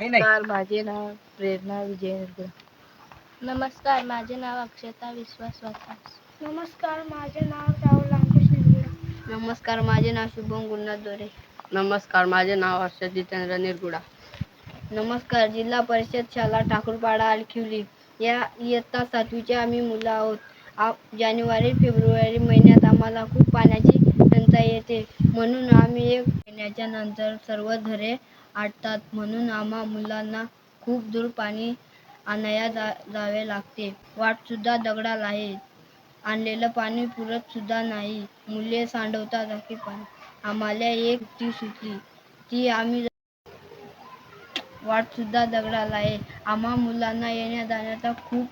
नमस्कार माझे नाव प्रेरणा विजय नमस्कार माझे नाव अक्षता विश्वास वातास नमस्कार माझे नाव राहुल नमस्कार माझे नाव शुभम गुरुनाथ दोरे. नमस्कार माझे नाव हर्ष जितेंद्र निरगुडा नमस्कार जिल्हा परिषद शाळा ठाकूरपाडा आलखिवली या इयत्ता सातवीचे आम्ही मुलं आहोत. जानेवारी फेब्रुवारी महिन्यात आम्हाला खूप पाण्याची टंचाई येते. म्हणून आम्ही एक महिन्याच्या नंतर सर्व झरे आटतात म्हणून आम्हा मुलांना खूप दूर पाणी आणाया जा जावे लागते. वाटसुद्धा दगडाला आहे. आणलेलं पाणी पुरत सुद्धा नाही. मुले सांडवतात की पाणी. आम्हाला एक ती सुटली. ती आम्ही वाट सुद्धा दगडाला आहे. आम्हा मुलांना येण्या जाण्याचा खूप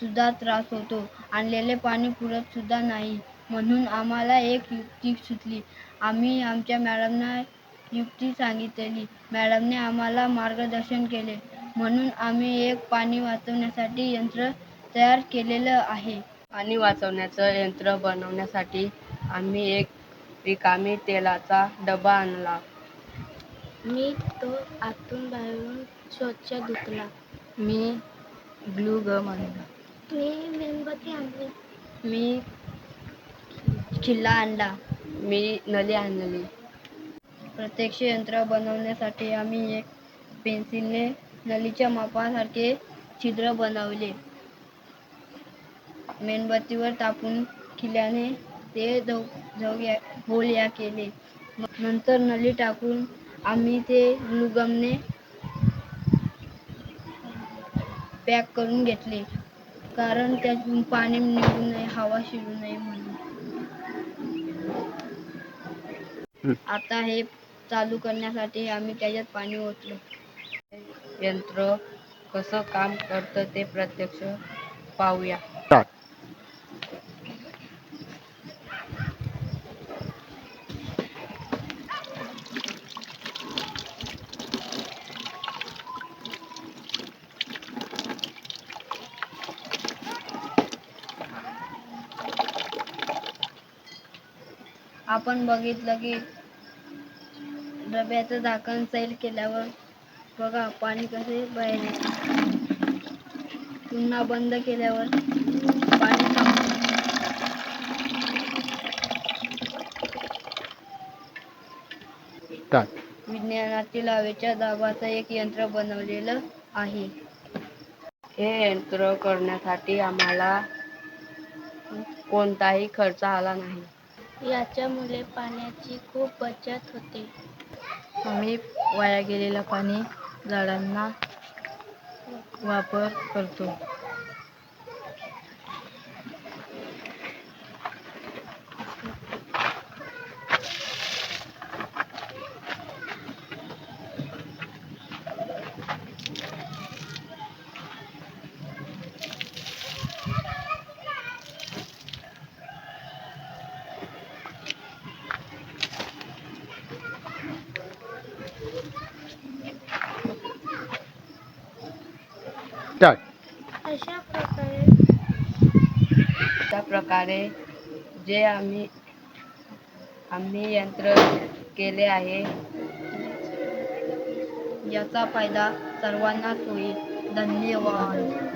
सुद्धा त्रास होतो. आणलेले पाणी पुरत सुद्धा नाही. म्हणून आम्हाला एक युक्ती सुचली आम्ही आमच्या मॅडमना युक्ती सांगितली. मॅडमने आम्हाला मार्गदर्शन केले. म्हणून आम्ही एक पाणी वाचवण्यासाठी यंत्र तयार केलेलं आहे. पाणी वाचवण्याचं यंत्र बनवण्यासाठी आम्ही एक रिकामी तेलाचा डबा आणला. मी तो आतून बाहेरून स्वच्छ धुतला. मी ग्लू गम आणला मी मेणबत्ती आणली. मी किल्ला आणला. मी नली आणली. प्रत्यक्ष यंत्र बनवण्यासाठी आम्ही एक पेन्सिलने नलीच्या मापासारखे छिद्र बनवले. मेणबत्तीवर तापून खिल्याने ते झौ या होल या केले. नंतर नली टाकून आम्ही ते ग्लुगमने पॅक करून घेतले. कारण त्यातून पाणी निघू नये हवा शिरू नये म्हणून. आता हे चालू करण्यासाठी आम्ही त्याच्यात पाणी ओतलं. यंत्र कसं काम करतं ते प्रत्यक्ष पाहूया. आपण बघितलं की डब्याचं झाकण सैल केल्यावर बघा पाणी कसे बाहेर येते पुन्हा बंद केल्यावर पाणी थांबतं. विज्ञानातील हवेच्या दाबाचं एक यंत्र बनवलेलं आहे. हे यंत्र करण्यासाठी आम्हाला कोणताही खर्च आला नाही. याच्यामुळे पाण्याची खूप बचत होते. आम्ही वाया गेलेला पाणी झाडांना वापर करतो. अशा प्रकारे अशा प्रकारे जे आम्ही आम्ही यंत्र केले आहे याचा फायदा सर्वांनाच होईल. धन्यवाद.